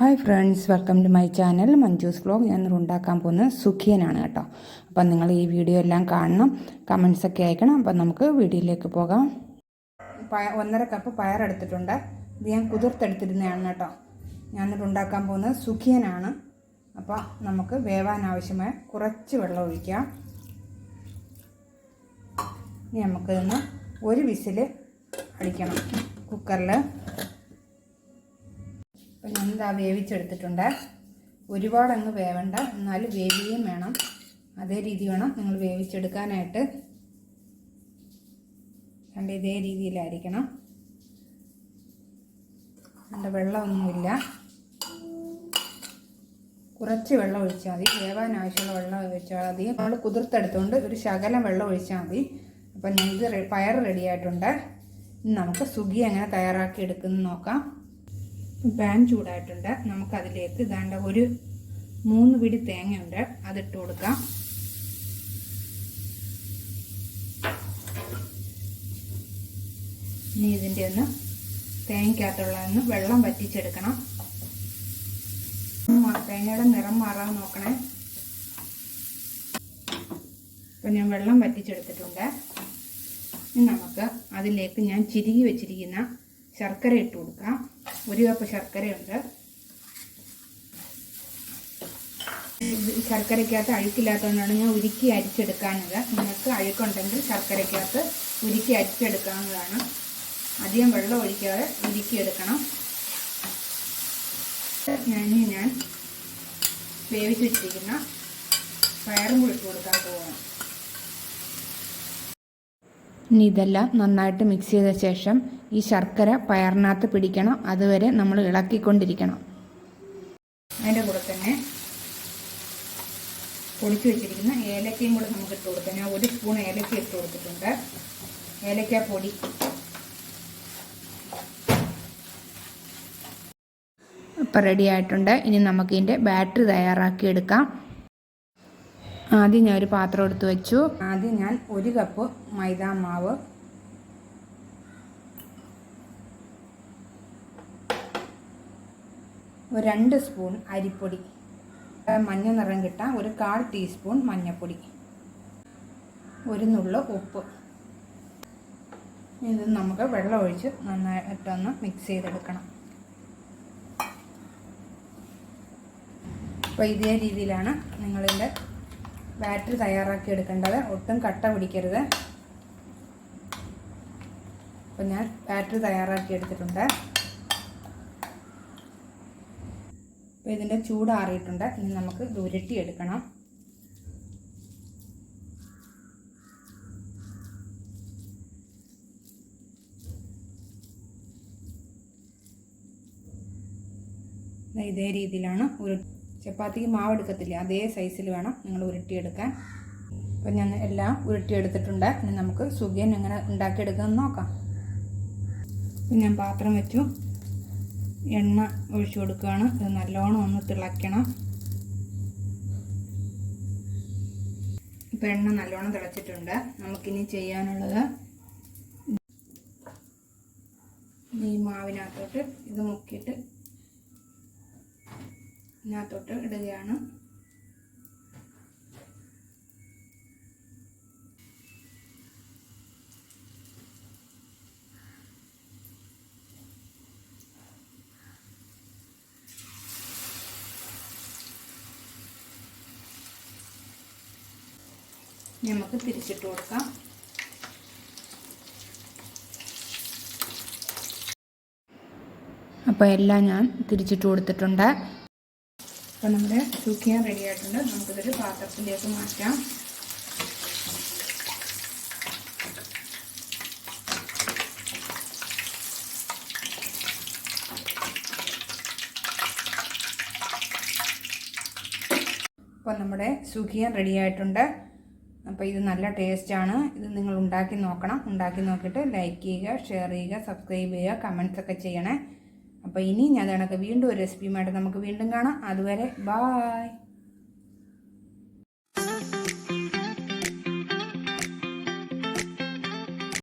Hi friends welcome to my channel Manju's vlog ഞാൻ ഉണ്ടാക്കാൻ പോകുന്നത് സുഖിയനാണ് കേട്ടോ. അപ്പം നിങ്ങൾ ഈ വീഡിയോ എല്ലാം കാണണം കമൻസ് ഒക്കെ അയക്കണം. അപ്പം നമുക്ക് വീഡിയോയിലേക്ക് പോകാം. ഒന്നര കപ്പ് പയറെടുത്തിട്ടുണ്ട് ഇത് ഞാൻ കുതിർത്തെടുത്തിരുന്നതാണ് കേട്ടോ. ഞാൻ എന്നിട്ട് ഉണ്ടാക്കാൻ പോകുന്നത് സുഖിയനാണ്. അപ്പോൾ നമുക്ക് വേവാൻ ആവശ്യമായ കുറച്ച് വെള്ളം ഒഴിക്കാം. ഇനി നമുക്കിതൊന്ന് ഒരു വിസിൽ അടിക്കണം. കുക്കറിൽ അപ്പം ഞാനിതാ വേവിച്ചെടുത്തിട്ടുണ്ട്. ഒരുപാട് അങ്ങ് വേവണ്ട എന്നാലും വേവിയും വേണം. അതേ രീതി വേണം നിങ്ങൾ വേവിച്ചെടുക്കാനായിട്ട്. കണ്ട് ഇതേ രീതിയിലായിരിക്കണം. കണ്ട വെള്ളമൊന്നുമില്ല. കുറച്ച് വെള്ളം ഒഴിച്ചാൽ മതി. വേവാൻ ആവശ്യമുള്ള വെള്ളം ഒഴിച്ചാൽ മതി. നമ്മൾ കുതിർത്തെടുത്തുകൊണ്ട് ഒരു ശകലം വെള്ളം ഒഴിച്ചാൽ മതി. അപ്പം ഇത് പയർ റെഡിയായിട്ടുണ്ട്. നമുക്ക് സുഖി എങ്ങനെ തയ്യാറാക്കി എടുക്കുന്നു നോക്കാം. പാൻ ചൂടായിട്ടുണ്ട്. നമുക്കതിലേക്ക് ഇതാണ്ട ഒരു മൂന്ന് പിടി തേങ്ങയുണ്ട്. അതിട്ട് കൊടുക്കാം. ഇനി ഇതിന്റെ ഒന്ന് തേങ്ങയ്ക്കകത്തുള്ള ഒന്ന് വെള്ളം വറ്റിച്ചെടുക്കണം. തേങ്ങയുടെ നിറം മാറാൻ നോക്കണേ. അപ്പം ഞാൻ വെള്ളം വറ്റിച്ചെടുത്തിട്ടുണ്ട്. ഇനി നമുക്ക് അതിലേക്ക് ഞാൻ ചിരുകി വെച്ചിരിക്കുന്ന ശർക്കര ഇട്ട് കൊടുക്കാം. ഒരു കപ്പ് ശർക്കരയുണ്ട്. ശർക്കരയ്ക്കകത്ത് അഴുക്കില്ലാത്തതുകൊണ്ടാണ് ഞാൻ ഉരുക്കി അരിച്ചെടുക്കാനത് നിങ്ങൾക്ക് അഴുക്കുണ്ടെങ്കിൽ ശർക്കരയ്ക്കകത്ത് ഉരുക്കി അരിച്ചെടുക്കാവുന്നതാണ്. അധികം വെള്ളം ഒഴിക്കാതെ ഉരുക്കിയെടുക്കണം. ഞാൻ ഞാൻ വേവിച്ച് വെച്ചിരിക്കുന്ന പയറും കൂടി കൊടുക്കാൻ പോവുകയാണ് ഇനി ഇതെല്ലാം നന്നായിട്ട് മിക്സ് ചെയ്ത ശേഷം ഈ ശർക്കര പയറിനകത്ത് പിടിക്കണം. അതുവരെ നമ്മൾ ഇളക്കിക്കൊണ്ടിരിക്കണം. അതിന്റെ കൂടെ തന്നെ പൊടിച്ചു വെച്ചിരിക്കുന്ന ഏലക്കയും കൂടെ നമുക്ക് ഇട്ട് കൊടുക്കാം. ഞാൻ ഒരു സ്പൂൺ ഏലക്ക ഇട്ട് കൊടുത്തിട്ടുണ്ട്. ഏലക്ക പൊടി. ഇപ്പം റെഡി ആയിട്ടുണ്ട്. ഇനി നമുക്കിതിന്റെ ബാറ്ററി തയ്യാറാക്കി എടുക്കാം. ആദ്യം ഞാൻ ഒരു പാത്രം എടുത്ത് വെച്ചു. ആദ്യം ഞാൻ ഒരു കപ്പ് മൈദാ മാവ്. ഒരു രണ്ട് സ്പൂൺ അരിപ്പൊടി. മഞ്ഞ നിറം കിട്ടാൻ ഒരു കാൽ ടീസ്പൂൺ മഞ്ഞൾപ്പൊടി ഒരു നുള്ളു ഉപ്പ്. ഇത് നമുക്ക് വെള്ളം ഒഴിച്ച് നന്നായിട്ടൊന്ന് മിക്സ് ചെയ്തെടുക്കണം. അപ്പോൾ ഇതേ രീതിയിലാണ് നിങ്ങളിന്റെ ബാറ്ററി തയ്യാറാക്കി എടുക്കേണ്ടത്. ഒട്ടും കട്ട പിടിക്കരുത്. അപ്പം ഞാൻ ബാറ്ററി തയ്യാറാക്കി എടുത്തിട്ടുണ്ട്. അപ്പോൾ ഇതിന്റെ ചൂടാറിയിട്ടുണ്ട് ഇനി നമുക്ക് ഉരുട്ടി എടുക്കണം ഇതേ രീതിയിലാണ് ഉരു ചപ്പാത്തിക്ക് മാവ് എടുക്കത്തില്ല. അതേ സൈസിൽ വേണം നിങ്ങൾ ഉരുട്ടിയെടുക്കാൻ. അപ്പം ഞാൻ എല്ലാം ഉരുട്ടിയെടുത്തിട്ടുണ്ട്. ഇനി നമുക്ക് സുഖിയൻ എങ്ങനെ ഉണ്ടാക്കിയെടുക്കാമെന്ന് നോക്കാം. ഞാൻ പാത്രം വെച്ചു. എണ്ണ ഒഴിച്ചു കൊടുക്കുകയാണ്. ഇത് നല്ലോണം ഒന്ന് തിളയ്ക്കണം. ഇപ്പം എണ്ണ നല്ലോണം തിളച്ചിട്ടുണ്ട്. നമുക്കിനി ചെയ്യാനുള്ളത് ഈ മാവിനകത്തോട്ട് ഇത് മുക്കിയിട്ട് ഇതിനകത്തോട്ട് ഇടുകയാണ്. നമുക്ക് തിരിച്ചിട്ട് കൊടുക്കാം. അപ്പോൾ എല്ലാം ഞാൻ തിരിച്ചിട്ട് കൊടുത്തിട്ടുണ്ട്. അപ്പോൾ നമ്മുടെ സൂക്കിയാൻ റെഡി ആയിട്ടുണ്ട്. നമുക്കിതൊരു പാത്രത്തിലേക്ക് മാറ്റാം. അപ്പോൾ നമ്മുടെ സുഖിയൻ റെഡി ആയിട്ടുണ്ട്. അപ്പോൾ ഇത് നല്ല ടേസ്റ്റാണ് ഇത് നിങ്ങൾ ഉണ്ടാക്കി നോക്കണം. ഉണ്ടാക്കി നോക്കിയിട്ട് ലൈക്ക് ചെയ്യുക ഷെയർ ചെയ്യുക സബ്സ്ക്രൈബ് ചെയ്യുക കമൻസ് ഒക്കെ ചെയ്യണേ. അപ്പോൾ ഇനി ഞാൻ കണക്ക് വീണ്ടും ഒരു റെസിപ്പിയുമായിട്ട് നമുക്ക് വീണ്ടും കാണാം. അതുവരെ ബായ്